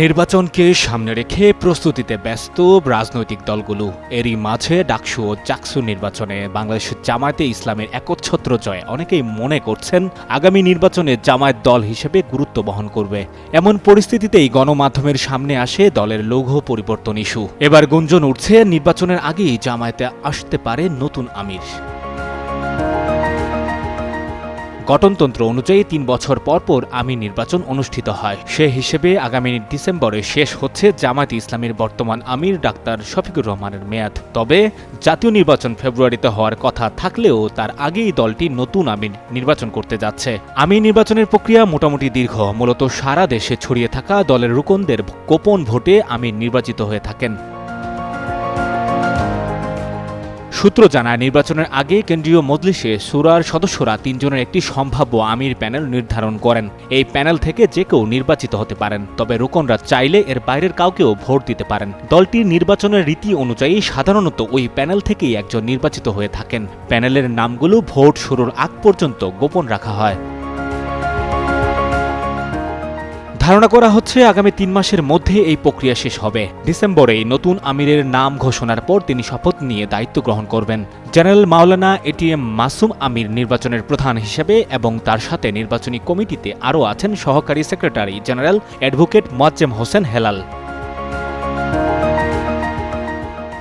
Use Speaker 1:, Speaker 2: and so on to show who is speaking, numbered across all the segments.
Speaker 1: নির্বাচনকে সামনে রেখে প্রস্তুতিতে ব্যস্ত রাজনৈতিক দলগুলো। এরই মাঝে ডাকসু ও চাকসু নির্বাচনে বাংলাদেশ জামায়াতে ইসলামের একচ্ছত্র জয় অনেকেই মনে করছেন আগামী নির্বাচনে জামায়াত দল হিসেবে গুরুত্ব বহন করবে। এমন পরিস্থিতিতেই গণমাধ্যমের সামনে আসে দলের লৌহ পরিবর্তন ইস্যু। এবার গুঞ্জন উঠছে, নির্বাচনের আগেই জামায়াতে আসতে পারে নতুন আমির। গঠনতন্ত্র অনুযায়ী তিন বছর পর পর আমির নির্বাচন অনুষ্ঠিত হয়। সে হিসেবে আগামী ডিসেম্বরে শেষ হচ্ছে জামায়াত ইসলামের বর্তমান আমির ডাক্তার শফিকুর রহমানের মেয়াদ। তবে জাতীয় নির্বাচন ফেব্রুয়ারিতে হওয়ার কথা থাকলেও তার আগেই দলটি নতুন আমির নির্বাচন করতে যাচ্ছে। আমির নির্বাচনের প্রক্রিয়া মোটামুটি দীর্ঘ। মূলত সারা দেশে ছড়িয়ে থাকা দলের রুকনদের গোপন ভোটে আমির নির্বাচিত হয়ে থাকেন। সূত্র জানায়, নির্বাচনের আগে কেন্দ্রীয় মজলিসে সুরার সদস্যরা তিনজনের একটি সম্ভাব্য আমির প্যানেল নির্ধারণ করেন। এই প্যানেল থেকে যে কেউ নির্বাচিত হতে পারেন, তবে রোকনরা চাইলে এর বাইরের কাউকেও ভোট দিতে পারেন। দলটির নির্বাচনের রীতি অনুযায়ী সাধারণত ওই প্যানেল থেকেই একজন নির্বাচিত হয়ে থাকেন। প্যানেলের নামগুলো ভোট শুরুর আগ পর্যন্ত গোপন রাখা হয়। ধারণা করা হচ্ছে আগামী তিন মাসের মধ্যে এই প্রক্রিয়া শেষ হবে। ডিসেম্বরে নতুন আমিরের নাম ঘোষণার পর তিনি শপথ নিয়ে দায়িত্ব গ্রহণ করবেন। জেনারেল মাওলানা এটিএম মাসুম আমির নির্বাচনের প্রধান হিসেবে এবং তার সাথে নির্বাচনী কমিটিতে আরও আছেন সহকারী secretary general advocate Moazzem Hossain Helal.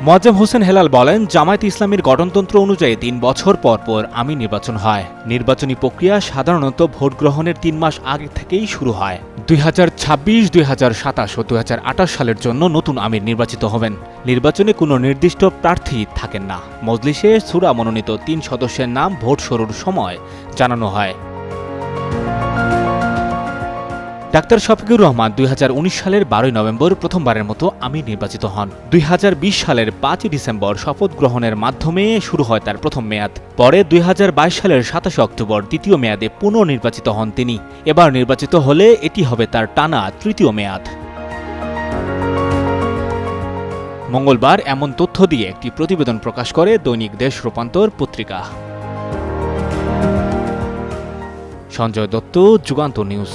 Speaker 1: Moazzem Hossain Helal বলেন, জামায়াত ইসলামের গঠনতন্ত্র অনুযায়ী তিন বছর পর পর আমি নির্বাচন হয়। নির্বাচনী প্রক্রিয়া সাধারণত ভোট গ্রহণের তিন মাস আগে থেকেই শুরু হয়। দুই হাজার ছাব্বিশ, দুই হাজার সাতাশ ও দুই হাজার আঠাশ সালের জন্য নতুন আমির নির্বাচিত হবেন। নির্বাচনে কোনো নির্দিষ্ট প্রার্থী থাকেন না। মজলিসে সুরা মনোনীত তিন সদস্যের নাম ভোট শুরুর সময় জানানো হয়। ডাক্তার শফিকুর রহমান দুই হাজার উনিশ সালের বারোই নভেম্বর প্রথমবারের মতো আমি নির্বাচিত হন। দুই হাজার বিশ সালের পাঁচই ডিসেম্বর শপথ গ্রহণের মাধ্যমে শুরু হয় তার প্রথম মেয়াদ। পরে দুই হাজার বাইশ সালের সাতাশে অক্টোবর দ্বিতীয় মেয়াদে পুনর্নির্বাচিত হন তিনি। এবার নির্বাচিত হলে এটি হবে তার টানা তৃতীয় মেয়াদ। মঙ্গলবার এমন তথ্য দিয়ে একটি প্রতিবেদন প্রকাশ করে দৈনিক দেশ রূপান্তর পত্রিকা। সঞ্জয় দত্ত, যুগান্ত নিউজ।